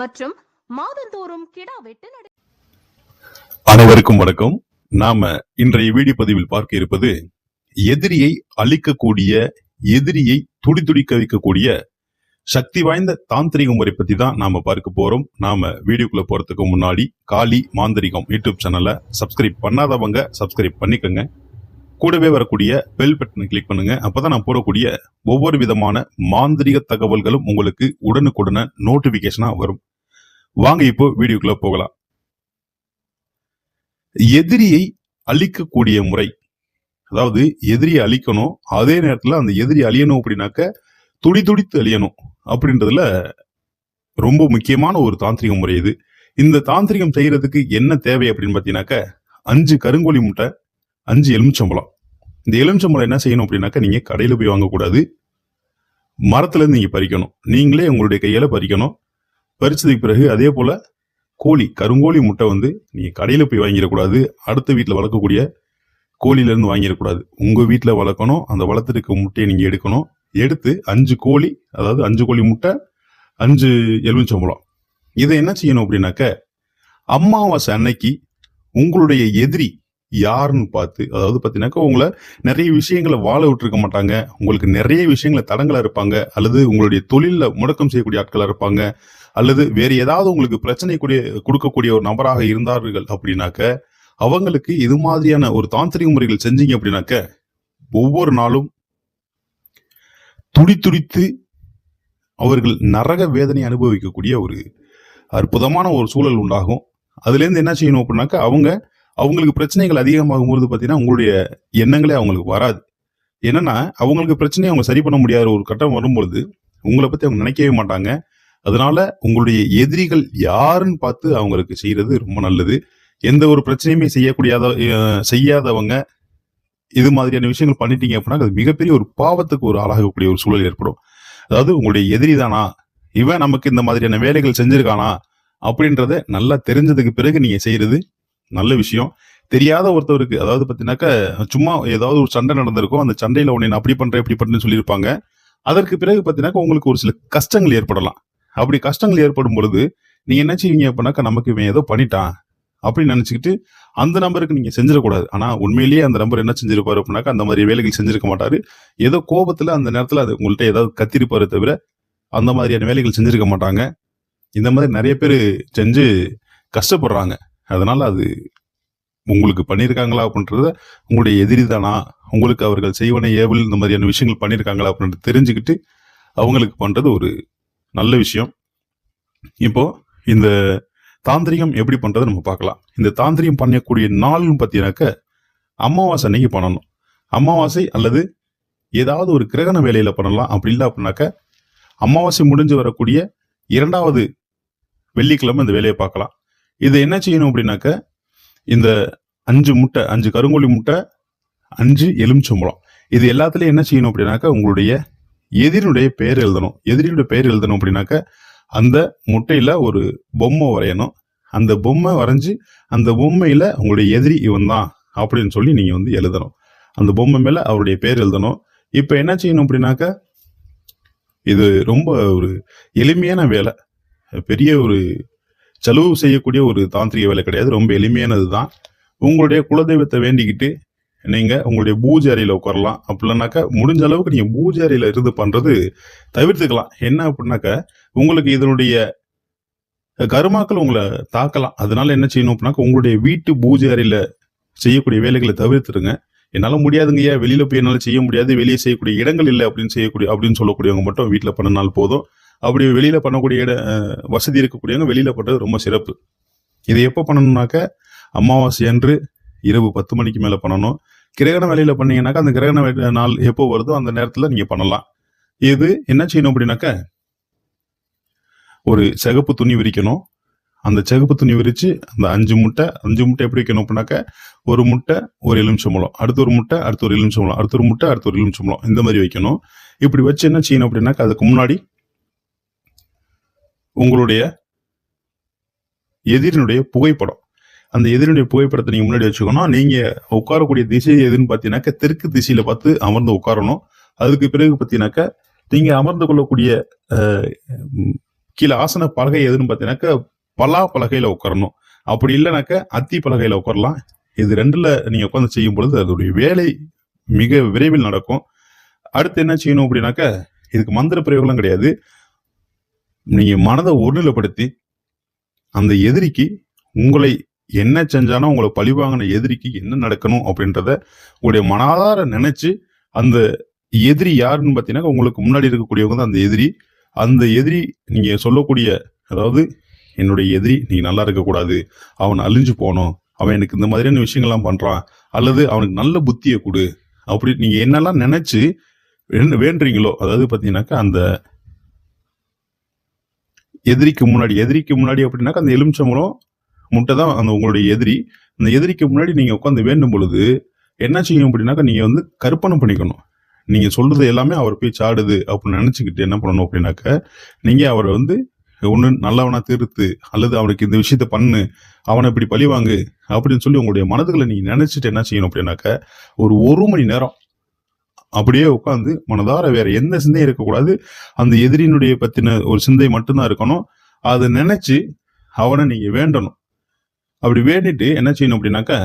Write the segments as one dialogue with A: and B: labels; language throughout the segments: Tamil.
A: மற்றும் மாதந்தோறும் கிடா வெட்டு நட
B: அனைவருக்கும் வணக்கம். நாம இன்றைய வீடியோ பதிவில் பார்க்க இருப்பது எதிரியை அழிக்கக்கூடிய எதிரியை துடிதுடிக்க வைக்கக்கூடிய சக்தி வாய்ந்த தாந்திரிக முறை பத்தி தான் நாம பார்க்க போறோம். நாம வீடியோக்குள்ள போறதுக்கு முன்னாடி காளி மாந்திரிகம் யூடியூப் சேனலை சப்ஸ்கிரைப் பண்ணாதவங்க சப்ஸ்கிரைப் பண்ணிக்கோங்க. கூடவே வரக்கூடிய பெல் பட்டனை கிளிக் பண்ணுங்க. அப்பதான் நான் போடக்கூடிய ஒவ்வொரு விதமான மாந்திரிக தகவல்களும் உங்களுக்கு உடனுக்குடனே நோட்டிபிகேஷனா வரும். வாங்க இப்போ வீடியோக்குள்ள போகலாம். எதிரியை அழிக்கக்கூடிய முறை. அதாவது எதிரியை அழிக்கணும். அதே நேரத்தில் அந்த எதிரி அழியணும் அப்படின்னாக்க துடி துடித்து அழியணும் அப்படின்றதுல ரொம்ப முக்கியமான ஒரு தாந்திரிக முறை இது. இந்த தாந்திரிகம் செய்யறதுக்கு என்ன தேவை அப்படின்னு பார்த்தீங்கன்னாக்க அஞ்சு கருங்கோழி முட்டை அஞ்சு எலுமிச்சம்பழம். இந்த எலுமிச்சம்பழம் என்ன செய்யணும் அப்படின்னாக்கா நீங்க கடையில் போய் வாங்கக்கூடாது. மரத்துலேருந்து நீங்கள் நீங்க பறிக்கணும். நீங்களே உங்களுடைய கையால பறிக்கணும். பறிச்சதுக்கு பிறகு அதே போல கோழி கருங்கோழி முட்டை வந்து நீங்க கடையில போய் வாங்கிடக்கூடாது. அடுத்த வீட்டில் வளர்க்கக்கூடிய கோழிலேருந்து வாங்கிடக்கூடாது. உங்க வீட்டில் வளர்க்கணும். அந்த வளர்த்துருக்க முட்டையை நீங்க எடுக்கணும். எடுத்து அஞ்சு கோழி அதாவது அஞ்சு கோழி முட்டை அஞ்சு எலுமிச்சம்பழம். இதை என்ன செய்யணும் அப்படின்னாக்க அமாவாசை அன்னைக்கு உங்களுடைய எதிரி யாருன்னு பார்த்து அதாவது பார்த்தீங்கன்னாக்கா உங்களை நிறைய விஷயங்களை வாழ விட்டுருக்க மாட்டாங்க. உங்களுக்கு நிறைய விஷயங்களை தடங்களாக இருப்பாங்க. அல்லது உங்களுடைய தொழிலில் முடக்கம் செய்யக்கூடிய ஆட்களாக இருப்பாங்க. அல்லது வேறு ஏதாவது உங்களுக்கு பிரச்சனை கூடிய கொடுக்கக்கூடிய ஒரு நபராக இருந்தார்கள் அப்படின்னாக்க அவங்களுக்கு இது மாதிரியான ஒரு தாந்திரிக முறைகள் செஞ்சீங்க அப்படின்னாக்க ஒவ்வொரு நாளும் துடி துடித்து அவர்கள் நரக வேதனை அனுபவிக்கக்கூடிய ஒரு அற்புதமான ஒரு சூழல் உண்டாகும். அதுலேருந்து என்ன செய்யணும் அப்படின்னாக்க அவங்க அவங்களுக்கு பிரச்சனைகள் அதிகமாகும் பொழுது பார்த்தீங்கன்னா உங்களுடைய எண்ணங்களே அவங்களுக்கு வராது. என்னன்னா அவங்களுக்கு பிரச்சனையை அவங்க சரி பண்ண முடியாத ஒரு கட்டம் வரும்பொழுது உங்களை பத்தி அவங்க நினைக்கவே மாட்டாங்க. அதனால உங்களுடைய எதிரிகள் யாருன்னு பார்த்து அவங்களுக்கு செய்யறது ரொம்ப நல்லது. எந்த ஒரு பிரச்சனையுமே செய்யக்கூடியாத செய்யாதவங்க இது மாதிரியான விஷயங்கள் பண்ணிட்டீங்க அப்படின்னா அது மிகப்பெரிய ஒரு பாவத்துக்கு ஒரு ஆளாகக்கூடிய ஒரு சூழல் ஏற்படும். அதாவது உங்களுடைய எதிரி தானா? இவன் நமக்கு இந்த மாதிரியான வேலைகள் செஞ்சிருக்கானா? அப்படின்றத நல்லா தெரிஞ்சதுக்கு பிறகு நீங்க செய்யறது நல்ல விஷயம். தெரியாத ஒருத்தவருக்கு அதாவது பார்த்தீங்கன்னாக்கா சும்மா ஏதாவது ஒரு சண்டை நடந்திருக்கும் அந்த சண்டையில் உன்னை நான் அப்படி பண்ணுறேன் இப்படி பண்ணுறேன்னு சொல்லியிருப்பாங்க. அதற்கு பிறகு பார்த்தீங்கன்னாக்கா உங்களுக்கு ஒரு சில கஷ்டங்கள் ஏற்படலாம். அப்படி கஷ்டங்கள் ஏற்படும் பொழுது நீங்கள் என்ன செய்வீங்க அப்படின்னாக்கா நமக்கு இவன் ஏதோ பண்ணிட்டான் அப்படின்னு நினச்சிக்கிட்டு அந்த நம்பருக்கு நீங்கள் செஞ்சிடக்கூடாது. ஆனால் உண்மையிலேயே அந்த நம்பர் என்ன செஞ்சிருப்பாரு அப்படின்னாக்கா அந்த மாதிரி வேலைகள் செஞ்சிருக்க மாட்டாரு. ஏதோ கோபத்தில் அந்த நேரத்தில் அது உங்கள்கிட்ட ஏதாவது கத்திருப்பாரு தவிர அந்த மாதிரியான வேலைகள் செஞ்சிருக்க மாட்டாங்க. இந்த மாதிரி நிறைய பேர் செஞ்சு கஷ்டப்படுறாங்க. அதனால் அது உங்களுக்கு பண்ணியிருக்காங்களா அப்படின்றத உங்களுடைய எதிரி தானா உங்களுக்கு அவர்கள் செய்வன ஏவல் இந்த மாதிரியான விஷயங்கள் பண்ணியிருக்காங்களா அப்படின்றது தெரிஞ்சுக்கிட்டு அவங்களுக்கு பண்ணுறது ஒரு நல்ல விஷயம். இப்போ இந்த தாந்திரிகம் எப்படி பண்ணுறது நம்ம பார்க்கலாம். இந்த தாந்திரிகம் பண்ணக்கூடிய நாள்னு பார்த்தீங்கன்னாக்க அமாவாசை அன்னைக்கு பண்ணணும். அமாவாசை அல்லது ஏதாவது ஒரு கிரகண வேலையில் பண்ணலாம். அப்படி இல்லை அப்படின்னாக்க அமாவாசை முடிஞ்சு வரக்கூடிய இரண்டாவது வெள்ளிக்கிழமை இந்த வேலையை பார்க்கலாம். இதை என்ன செய்யணும் அப்படின்னாக்க இந்த அஞ்சு முட்டை அஞ்சு கருங்கோழி முட்டை அஞ்சு எலுமிச்சம்பழம். இது எல்லாத்துலேயும் என்ன செய்யணும் அப்படின்னாக்க உங்களுடைய எதிரினுடைய பெயர் எழுதணும். எதிரியுடைய பெயர் எழுதணும் அப்படின்னாக்க அந்த முட்டையில் ஒரு பொம்மை வரையணும். அந்த பொம்மை வரைஞ்சு அந்த பொம்மையில் உங்களுடைய எதிரி இவன் தான் அப்படின்னு சொல்லி நீங்கள் வந்து எழுதணும். அந்த பொம்மை மேலே அவருடைய பேர் எழுதணும். இப்போ என்ன செய்யணும் அப்படின்னாக்க இது ரொம்ப ஒரு எளிமையான வேலை. பெரிய ஒரு செலவு செய்யக்கூடிய ஒரு தாந்திரிக வேலை கிடையாது. ரொம்ப எளிமையானது தான். உங்களுடைய குலதெய்வத்தை வேண்டிக்கிட்டு நீங்கள் உங்களுடைய பூஜை அறையில் உட்காரலாம். அப்படின்னாக்கா முடிஞ்ச அளவுக்கு நீங்கள் பூஜை அறையில் இருந்து பண்ணுறது தவிர்த்துக்கலாம். என்ன அப்படின்னாக்க உங்களுக்கு இதனுடைய கருமாக்கள் உங்களை தாக்கலாம். அதனால என்ன செய்யணும் அப்படின்னாக்க உங்களுடைய வீட்டு பூஜை அறையில் செய்யக்கூடிய வேலைகளை தவிர்த்துருங்க. என்னால் முடியாதுங்கய்யா வெளியில் போய் என்னால் செய்ய முடியாது. வெளியே செய்யக்கூடிய இடங்கள் இல்லை அப்படின்னு செய்யக்கூடிய அப்படின்னு சொல்லக்கூடியவங்க மட்டும் வீட்டில் பண்ணினால் போதும். அப்படி வெளியில் பண்ணக்கூடிய இட வசதி இருக்கக்கூடியவங்க வெளியில் பண்ணுறது ரொம்ப சிறப்பு. இதை எப்போ பண்ணணும்னாக்க அமாவாசை அன்று இரவு பத்து மணிக்கு மேலே பண்ணணும். கிரகண வேலையில் பண்ணீங்கன்னாக்கா அந்த கிரகண நாள் எப்போ வருதோ அந்த நேரத்தில் நீங்கள் பண்ணலாம். இது என்ன செய்யணும் அப்படின்னாக்க ஒரு சிகப்பு துணி விரிக்கணும். அந்த சிகப்பு துணி விரித்து அந்த அஞ்சு முட்டை அஞ்சு முட்டை எப்படி வைக்கணும் அப்படின்னாக்க ஒரு முட்டை ஒரு எலுமிச்சம்பழம் அடுத்த ஒரு முட்டை அடுத்த ஒரு எலுமிச்சம்பழம் அடுத்த ஒரு முட்டை அடுத்த ஒரு எலுமிச்சம்பழம் இந்த மாதிரி வைக்கணும். இப்படி வச்சு என்ன செய்யணும் அப்படின்னாக்கா அதுக்கு முன்னாடி உங்களுடைய எதிரினுடைய புகைப்படம். அந்த எதிரினுடைய புகைப்படத்தை நீங்க முன்னாடி வச்சுக்கணும் நீங்க உட்காரக்கூடிய திசை எதுன்னு பார்த்தீங்கன்னாக்க தெற்கு திசையில பார்த்து அமர்ந்து உட்காரணும். அதுக்கு பிறகு பார்த்தீங்கன்னாக்க நீங்க அமர்ந்து கொள்ளக்கூடிய கீழே ஆசன பலகை எதுன்னு பார்த்தீங்கன்னாக்க பலா பலகையில உட்காரணும். அப்படி இல்லைனாக்க அத்தி பலகையில உட்காரலாம். இது ரெண்டுல நீங்க உட்காந்து செய்யும் பொழுது அதோடைய வேலை மிக விரைவில் நடக்கும். அடுத்து என்ன செய்யணும் அப்படின்னாக்க இதுக்கு மந்திர பிரயோகம்லாம் கிடையாது. நீங்கள் மனதை ஒருநிலைப்படுத்தி அந்த எதிரிக்கு உங்களை என்ன செஞ்சாலும் உங்களை பழிவாங்கின எதிரிக்கு என்ன நடக்கணும் அப்படின்றத உங்களுடைய மனாதார நினைச்சு அந்த எதிரி யாருன்னு பார்த்தீங்கன்னா உங்களுக்கு முன்னாடி இருக்கக்கூடியவங்க தான் அந்த எதிரி. அந்த எதிரி நீங்கள் சொல்லக்கூடிய அதாவது என்னுடைய எதிரி நீ நல்லா இருக்கக்கூடாது. அவன் அழிஞ்சு போகணும் அவன் எனக்கு இந்த மாதிரியான விஷயங்கள்லாம் பண்ணுறான் அல்லது அவனுக்கு நல்ல புத்தியை கொடு. அப்படி நீங்கள் என்னெல்லாம் நினச்சி என்ன வேண்டுறீங்களோ அதாவது பார்த்தீங்கன்னாக்கா அந்த எதிரிக்கு முன்னாடி எதிரிக்கு முன்னாடி அப்படின்னாக்கா அந்த எலுமிச்சம்பழம் முட்டை தான் அந்த உங்களுடைய எதிரி. அந்த எதிரிக்கு முன்னாடி நீங்கள் உட்காந்து வேண்டும் பொழுது என்ன செய்யும் அப்படின்னாக்கா நீங்கள் வந்து கற்பனை பண்ணிக்கணும். நீங்கள் சொல்றது எல்லாமே அவர் போய் சாடுது அப்படின்னு நினச்சிக்கிட்டு என்ன பண்ணணும் அப்படின்னாக்க நீங்கள் அவரை வந்து ஒன்று நல்லவனா திருத்து அல்லது அவனுக்கு இந்த விஷயத்த பண்ணு அவனை இப்படி பழிவாங்கு அப்படின்னு சொல்லி உங்களுடைய மனதுகளை நீங்கள் நினச்சிட்டு என்ன செய்யணும் அப்படின்னாக்க ஒரு ஒரு மணி நேரம் அப்படியே உட்காந்து மனதார வேற எந்த சிந்தையும் இருக்கக்கூடாது. அந்த எதிரினுடைய பத்தின ஒரு சிந்தை மட்டும்தான் இருக்கணும். அதை நினைச்சு அவனை நீங்க வேண்டணும். அப்படி வேண்டிட்டு என்ன செய்யணும் அப்படின்னாக்கா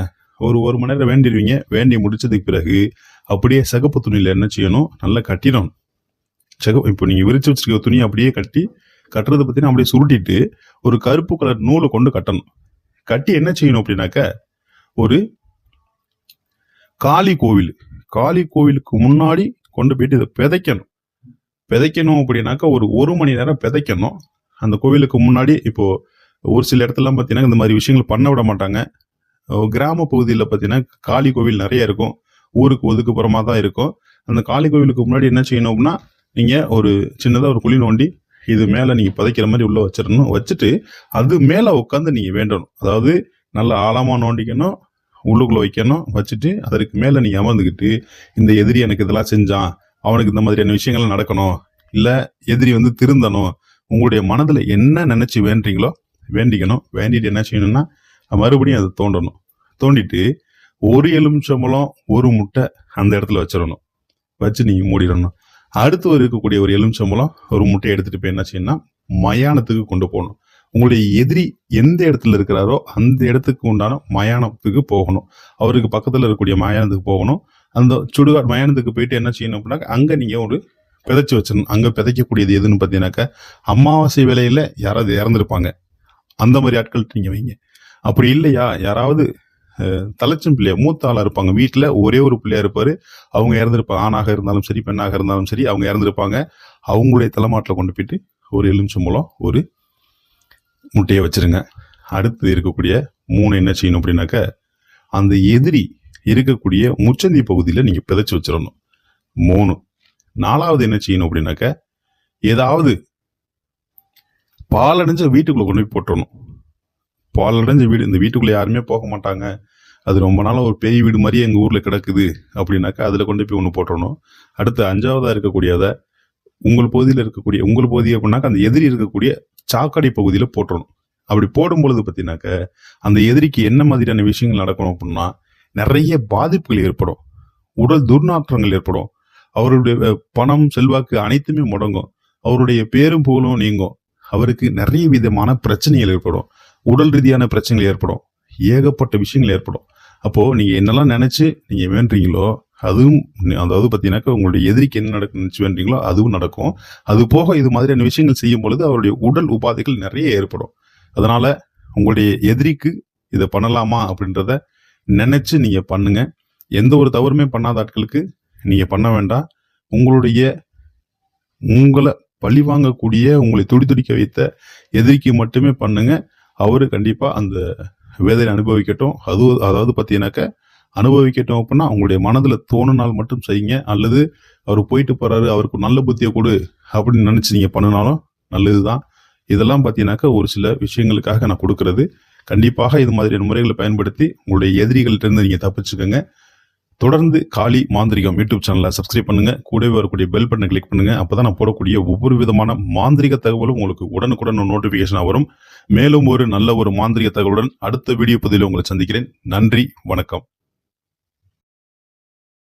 B: ஒரு ஒரு மணி நேரம் வேண்டிடுவீங்க. வேண்டி முடிச்சதுக்கு பிறகு அப்படியே சிகப்பு துணியில என்ன செய்யணும்? நல்லா கட்டிடணும். சகப்பு இப்போ நீங்க விரிச்சு வச்சிருக்க துணியை அப்படியே கட்டி கட்டுறதை பத்தின அப்படியே சுருட்டிட்டு ஒரு கருப்பு கலர் நூலை கொண்டு கட்டணும். கட்டி என்ன செய்யணும் அப்படின்னாக்க ஒரு காளி கோவில். காளி கோவிலுக்கு முன்னாடி கொண்டு போயிட்டு இதை விதைக்கணும் விதைக்கணும் அப்படின்னாக்கா ஒரு ஒரு மணி நேரம் விதைக்கணும் அந்த கோவிலுக்கு முன்னாடி இப்போ ஒரு சில இடத்துலலாம் பார்த்தீங்கன்னா இந்த மாதிரி விஷயங்கள் பண்ண விட மாட்டாங்க. கிராம பகுதியில் பார்த்தீங்கன்னா காளி கோவில் நிறைய இருக்கும். ஊருக்கு ஒதுக்குப்புறமா தான் இருக்கும். அந்த காளி கோவிலுக்கு முன்னாடி என்ன செய்யணும் அப்படின்னா நீங்கள் ஒரு சின்னதாக ஒரு குழி நோண்டி இது மேலே நீங்கள் புதைக்கிற மாதிரி உள்ளே வச்சிடணும். வச்சுட்டு அது மேலே உட்காந்து நீங்கள் வேண்டணும். அதாவது நல்லா ஆழமாக நோண்டிக்கணும். உள்ளுக்குள்ளே வைக்கணும் வச்சுட்டு அதற்கு மேலே நீங்கள் அமர்ந்துக்கிட்டு இந்த எதிரி எனக்கு இதெல்லாம் செஞ்சான் அவனுக்கு இந்த மாதிரியான விஷயங்கள்லாம் நடக்கணும் இல்லை எதிரி வந்து திருந்தணும் உங்களுடைய மனதில் என்ன நினச்சி வேண்டுறீங்களோ வேண்டிக்கணும் வேண்டிட்டு என்ன செய்யணும்னா மறுபடியும் அதை தோண்டணும். தோண்டிட்டு ஒரு எலுமிச்சம்பழம் ஒரு முட்டை அந்த இடத்துல வச்சிடணும். வச்சு நீங்கள் மூடிடணும். அடுத்து ஒரு இருக்கக்கூடிய ஒரு எலுமிச்சம்பழம் ஒரு முட்டையை எடுத்துகிட்டு போய் என்ன செய்யணும்னா மயானத்துக்கு கொண்டு போகணும். உங்களுடைய எதிரி எந்த இடத்துல இருக்கிறாரோ அந்த இடத்துக்கு உண்டான மயானத்துக்கு போகணும். அவருக்கு பக்கத்தில் இருக்கக்கூடிய மயானத்துக்கு போகணும். அந்த சுடுகாடு மயானத்துக்கு போயிட்டு என்ன செய்யணும் அப்படின்னா அங்கே நீங்கள் ஒரு விதைச்சி வச்சிடணும் அங்கே விதைக்கக்கூடியது எதுன்னு பார்த்தீங்கன்னாக்கா அமாவாசை வேலையில் யாராவது இறந்துருப்பாங்க. அந்த மாதிரி ஆட்கள் நீங்கள் வைங்க. அப்படி இல்லையா? யாராவது தலைச்சும் பிள்ளையா மூத்த ஆளாக இருப்பாங்க. வீட்டில் ஒரே ஒரு பிள்ளையா இருப்பார். அவங்க இறந்துருப்பாங்க ஆணாக இருந்தாலும் சரி பெண்ணாக இருந்தாலும் சரி அவங்க இறந்துருப்பாங்க. அவங்களுடைய தலைமாட்டில் கொண்டு போயிட்டு ஒரு எலுமிச்சம்பழம் ஒரு முட்டையை வச்சிருங்க. அடுத்து இருக்கக்கூடிய மூணு என்ன செய்யணும் அப்படின்னாக்க அந்த எதிரி இருக்கக்கூடிய முச்சந்தி பகுதியில் நீங்கள் பிதைச்சு வச்சிடணும் மூணு. நாலாவது என்ன செய்யணும் அப்படின்னாக்க ஏதாவது பாலடைஞ்ச வீட்டுக்குள்ளே கொண்டு போய் போட்டுடணும் பாலடைஞ்ச வீடு இந்த வீட்டுக்குள்ளே யாருமே போக மாட்டாங்க. அது ரொம்ப நாளாக ஒரு பேய் வீடு மாதிரியே எங்கள் ஊரில் கிடக்குது அப்படின்னாக்கா அதில் கொண்டு போய் ஒன்று போட்டுடணும் அடுத்து அஞ்சாவதாக இருக்கக்கூடியதை உங்கள் பகுதியில் இருக்கக்கூடிய உங்கள் பகுதி அப்படின்னாக்கா அந்த எதிரி இருக்கக்கூடிய சாக்கடை பகுதியில் போட்டுறணும். அப்படி போடும் பொழுது பார்த்தீங்கன்னாக்க அந்த எதிரிக்கு என்ன மாதிரியான விஷயங்கள் நடக்கணும் அப்படின்னா நிறைய பாதிப்புகள் ஏற்படும். உடல் துர்நாற்றங்கள் ஏற்படும். அவருடைய பணம் செல்வாக்கு அனைத்துமே முடங்கும். அவருடைய பேரும் புகழும் நீங்கும். அவருக்கு நிறைய விதமான பிரச்சனைகள் ஏற்படும். உடல் ரீதியான பிரச்சனைகள் ஏற்படும். ஏகப்பட்ட விஷயங்கள் ஏற்படும். அப்போது நீங்கள் என்னெல்லாம் நினச்சி நீங்கள் வேண்டீங்களோ அதுவும் அதாவது பார்த்தீங்கன்னாக்கா உங்களுடைய எதிரிக்கு என்ன நடக்கும் நினைச்சு வேண்டீங்களோ அதுவும் நடக்கும். அது போக இது மாதிரியான விஷயங்கள் செய்யும் பொழுது அவருடைய உடல் உபாதைகள் நிறைய ஏற்படும். அதனால் உங்களுடைய எதிரிக்கு இதை பண்ணலாமா அப்படின்றத நினச்சி நீங்கள் பண்ணுங்கள் எந்த ஒரு தவறுமே பண்ணாத ஆட்களுக்கு நீங்கள் பண்ண வேண்டாம். உங்களுடைய உங்களை பழி வாங்கக்கூடிய உங்களை துடி துடிக்க வைத்த எதிரிக்கு மட்டுமே பண்ணுங்க. அவரு கண்டிப்பாக அந்த வேதனை அனுபவிக்கட்டும். அது அதாவது பார்த்தீங்கன்னாக்க அனுபவிக்கட்டும் அப்படின்னா அவங்களுடைய மனதில் தோணுனால் மட்டும் செய்யுங்க. அல்லது அவர் போயிட்டு போறாரு அவருக்கு நல்ல புத்தியை கொடு அப்படின்னு நினைச்சு நீங்க பண்ணினாலும் நல்லதுதான். இதெல்லாம் பார்த்தீங்கன்னாக்கா ஒரு சில விஷயங்களுக்காக நான் கொடுக்கறது. கண்டிப்பாக இது மாதிரியான முறைகளை பயன்படுத்தி உங்களுடைய எதிரிகளிட்டேருந்து நீங்கள் தப்பிச்சுக்கோங்க. தொடர்ந்து காளி மாந்திரிகம் யூடியூப் சேனலை சப்ஸ்கிரைப் பண்ணுங்க. கூடவே வரக்கூடிய பெல் பட்டனை கிளிக் பண்ணுங்க. அப்பதான் நான் போடக்கூடிய ஒவ்வொரு விதமான மாந்திரிக தகவலும் உங்களுக்கு உடனுக்குடன் நோட்டிபிகேஷனாக வரும். மேலும் ஒரு நல்ல ஒரு மாந்திரிக தகவலுடன் அடுத்த வீடியோ பதிவில் உங்களை சந்திக்கிறேன். நன்றி வணக்கம்.